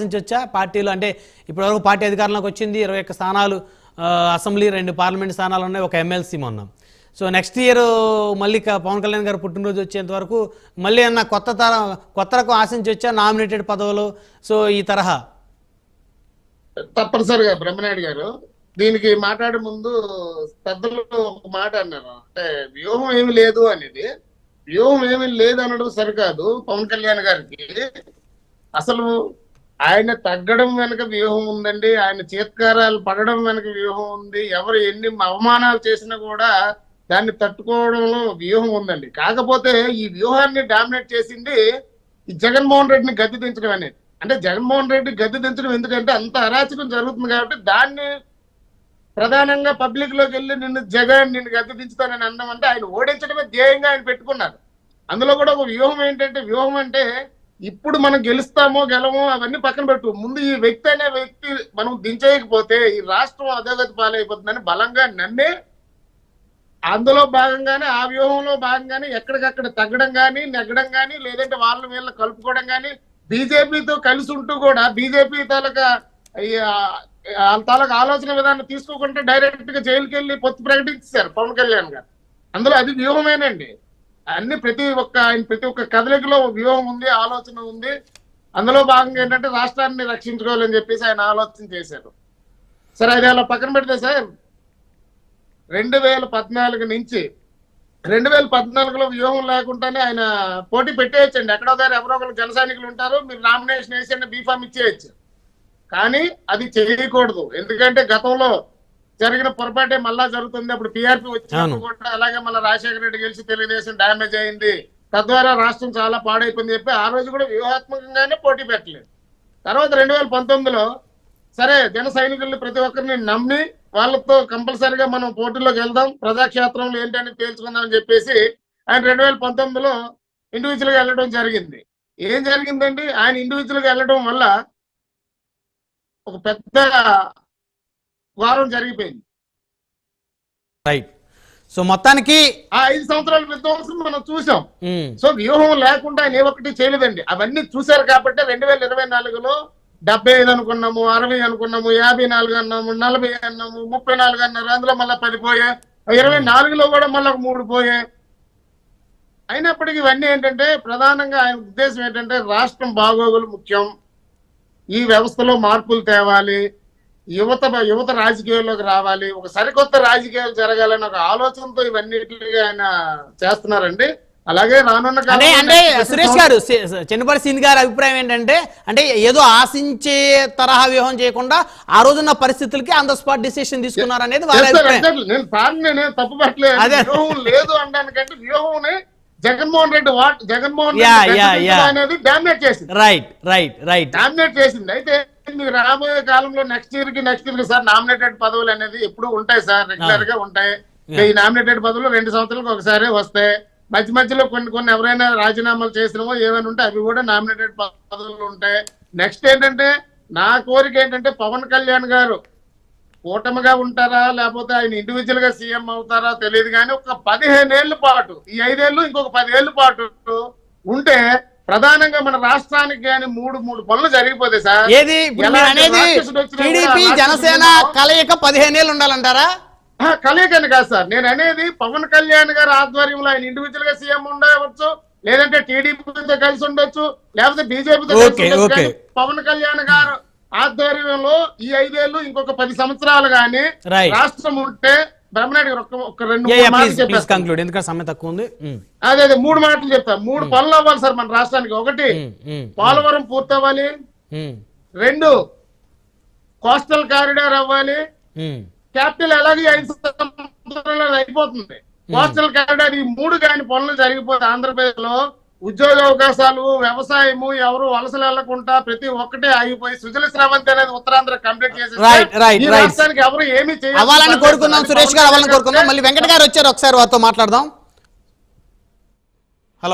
ఆశించవచ్చా పార్టీలు అంటే ఇప్పటివరకు పార్టీ అధికారంలోకి వచ్చింది ఇరవై ఒక్క స్థానాలు అసెంబ్లీ రెండు పార్లమెంట్ స్థానాలు ఉన్నాయి ఒక ఎమ్మెల్సీ మొన్న. సో నెక్స్ట్ ఇయర్ మళ్ళీ పవన్ కళ్యాణ్ గారు పుట్టినరోజు వచ్చేంత వరకు మళ్ళీ అన్న కొత్త తర కొత్త రకం ఆశించొచ్చా నామినేటెడ్ పదవులు? సో ఈ తరహా. తప్పనిసరిగా బ్రహ్మనాయుడు గారు దీనికి మాట్లాడే ముందు పెద్దలు ఒక మాట అన్నారు. అంటే వ్యూహం ఏమి లేదు అనేది వ్యూహం ఏమి లేదు అనడం సరికాదు పవన్ కళ్యాణ్ గారికి. అసలు ఆయన తగ్గడం వెనక వ్యూహం ఉందండి. ఆయన చేత్కారాలు పడడం వెనక వ్యూహం ఉంది. ఎవరు ఎన్ని అవమానాలు చేసినా కూడా దాన్ని తట్టుకోవడంలో వ్యూహం ఉందండి. కాకపోతే ఈ వ్యూహాన్ని డామినేట్ చేసింది ఈ జగన్మోహన్ రెడ్డిని గద్దె దించడం అనేది. అంటే జగన్మోహన్ రెడ్డి గద్దె దించడం ఎందుకంటే అంత అరాచకం జరుగుతుంది కాబట్టి దాన్ని ప్రధానంగా పబ్లిక్లోకి వెళ్ళి నిన్ను జగన్ నిన్ను గద్దె దించుతానని అన్నమంటే అంటే ఆయన ఓడించడమే ధ్యేయంగా ఆయన పెట్టుకున్నారు. అందులో కూడా ఒక వ్యూహం ఏంటంటే వ్యూహం అంటే ఇప్పుడు మనం గెలుస్తామో గెలమో అవన్నీ పక్కన పెట్టు. ముందు ఈ వ్యక్తి అనే వ్యక్తి మనం దించేయకపోతే ఈ రాష్ట్రం అధోగతి పాలైపోతుందని బలంగా నమ్మే అందులో భాగంగానే ఆ వ్యూహంలో భాగంగానే ఎక్కడికక్కడ తగ్గడం కానీ నెగ్గడం కానీ లేదంటే వాళ్ళ వీళ్ళని కలుపుకోవడం కానీ బీజేపీతో కలిసి ఉంటూ కూడా బీజేపీ తాలూకా వాళ్ళ తాలూకా ఆలోచన విధానం తీసుకోకుండా డైరెక్ట్గా జైలుకి వెళ్ళి పొత్తు ప్రకటించారు పవన్ కళ్యాణ్ గారు. అందులో అది వ్యూహమేనండి. అన్ని ప్రతి ఒక్క ఆయన ప్రతి ఒక్క కదలికలో వ్యూహం ఉంది ఆలోచన ఉంది. అందులో భాగంగా ఏంటంటే రాష్ట్రాన్ని రక్షించుకోవాలని చెప్పేసి ఆయన ఆలోచన చేశారు. సరే అది అలా పక్కన పెడితే సార్ రెండు వేల పద్నాలుగు నుంచి రెండు వేల పద్నాలుగులో వ్యూహం లేకుండానే ఆయన పోటీ పెట్టేయచ్చండి. ఎక్కడో దగ్గర ఎవరో ఒకరు జన సైనికులు ఉంటారు మీరు నామినేషన్ వేసి బీఫామ్ ఇచ్చేయచ్చు. కానీ అది చేయకూడదు. ఎందుకంటే గతంలో జరిగిన పొరపాటే మళ్ళా జరుగుతుంది. అప్పుడు పిఆర్పి వచ్చినప్పుడు కూడా అలాగే మళ్ళీ రాజశేఖర రెడ్డి గెలిచి తెలుగుదేశం డ్యామేజ్ అయింది. తద్వారా రాష్ట్రం చాలా పాడైపోయింది చెప్పి ఆ రోజు కూడా వ్యూహాత్మకంగానే పోటీ పెట్టలేదు. తర్వాత రెండు వేల పంతొమ్మిదిలో సరే జన సైనికుల్ని ప్రతి ఒక్కరిని నమ్మి వాళ్ళతో కంపల్సరిగా మనం పోటీలోకి వెళ్దాం ప్రజాక్షేత్రంలో ఏంటని తేల్చుకుందాం అని చెప్పేసి ఆయన రెండు వేల పంతొమ్మిదిలో ఇండివిజువల్గా వెళ్ళడం జరిగింది. ఏం జరిగిందండి? ఆయన ఇండివిజువల్గా వెళ్ళడం వల్ల ఒక పెద్ద వారం జరిగిపోయింది. రైట్ సో మొత్తానికి ఆ ఐదు సంవత్సరాల విధ్వంసం మనం చూసాం. ఉమ్, సో వ్యూహం లేకుండా ఆయన ఏ ఒక్కటి చేయలేదండి. అవన్నీ చూశారు కాబట్టి రెండు వేల ఇరవై నాలుగులో డెబ్బై ఐదు అనుకున్నాము అరవై అనుకున్నాము యాభై నాలుగు అన్నాము నలభై అన్నాము ముప్పై నాలుగు అన్నారు. అందులో మళ్ళీ పది పోయాయి. ఇరవై నాలుగులో కూడా మళ్ళీ మూడు పోయాయి. అయినప్పటికీ ఇవన్నీ ఏంటంటే ప్రధానంగా ఆయన ఉద్దేశం ఏంటంటే రాష్ట్రం బాగోగులు ముఖ్యం. ఈ వ్యవస్థలో మార్పులు తేవాలి. యువత యువత రాజకీయాల్లోకి రావాలి ఒక సరికొత్త రాజకీయాలు జరగాలని ఒక ఆలోచనతో ఇవన్నీ ఆయన చేస్తున్నారండి. అలాగే రానున్న అంటే అంటే సురేష్ గారు చెన్నపల్లి సీన్ గారి అభిప్రాయం ఏంటంటే అంటే ఏదో ఆశించే తరహా వ్యూహం చేయకుండా ఆ రోజున్న పరిస్థితులకి ఆన్ ద స్పాట్ డిసిషన్ తీసుకున్నారు అనేది. నేను నేను తప్పు పట్టలేదు. లేదు అనడానికంటే వ్యూహం జగన్మోహన్ రెడ్డి వాట్ జగన్మోహన్ రెడ్డి. అనేది డామినేట్ చేసింది. రైట్ రైట్ రైట్ డామినేట్ చేసింది. అయితే రాబోయే కాలంలో నెక్స్ట్ ఇయర్కి నెక్స్ట్ ఇయర్కి సార్ నామినేటెడ్ పదవులు అనేది ఎప్పుడు ఉంటాయి సార్ రెగ్యులర్గా ఉంటాయి. ఈ నామినేటెడ్ పదవులు రెండు సంవత్సరాలకు ఒకసారి వస్తాయి. మధ్య మధ్యలో కొన్ని కొన్ని ఎవరైనా రాజీనామాలు చేసినవో ఏమైనా ఉంటే అవి కూడా నామినేటెడ్ పదవులు ఉంటాయి. నెక్స్ట్ ఏంటంటే నా కోరిక ఏంటంటే పవన్ కళ్యాణ్ గారు కూటమిగా ఉంటారా లేకపోతే ఆయన ఇండివిజువల్గా సీఎం అవుతారా తెలియదు కానీ ఒక పదిహేను ఏళ్ళ పాటు ఈ ఐదేళ్ళు ఇంకొక పదిహేళ్ళ పాటు ఉంటే ప్రధానంగా మన రాష్ట్రానికి కానీ మూడు మూడు పనులు జరిగిపోతాయి సార్. ఏది? అనేది టీడీపీ జనసేన కలయిక పదిహేనేళ్ళు ఉండాలంటారా? కలయికని కాదు సార్. నేను అనేది పవన్ కళ్యాణ్ గారి ఆధ్వర్యంలో ఆయన ఇండివిజువల్గా సీఎం ఉండవచ్చు లేదంటే టీడీపీతో కలిసి ఉండొచ్చు లేకపోతే బీజేపీతో కలిసి ఉండొచ్చు. పవన్ కళ్యాణ్ గారు ఆధ్వర్యంలో ఈ ఐదేళ్ళు ఇంకొక పది సంవత్సరాలు గాని. రాష్ట్రం ఉంటే బ్రహ్మనాయుడు గారు ఒక్క- రెండు కంక్లూడ్ ఎందుకంటే సమయం తక్కువ ఉంది. ఉమ్, అదే అదే మూడు మాటలు చెప్తా. మూడు పనులు అవ్వాలి సార్ మన రాష్ట్రానికి. ఒకటి ఉమ్, పోలవరం పూర్తవ్వాలి. రెండు కోస్టల్ కారిడార్ అవ్వాలి. క్యాపిటల్ ఎలాగే ఐదు సంవత్సరాల్లో అయిపోతుంది. కోస్టల్ కారిడార్ ఈ మూడు కాని పనులు జరిగిపోతే ఆంధ్రప్రదేశ్లో ఉద్యోగ అవకాశాలు వ్యవసాయము ఎవరు వలసలు వెళ్ళకుండా ప్రతి ఒక్కటే ఆగిపోయి సుజల స్రవంతి అనేది ఉత్తరాంధ్ర కంప్లీట్ చేసి. రాష్ట్రానికి ఎవరు ఏమీ లేదు. కోరుకుందాం సురేష్ గారు అవ్వాలని మళ్ళీ వెంకట గారు వచ్చారు ఒకసారి వారితో మాట్లాడదాం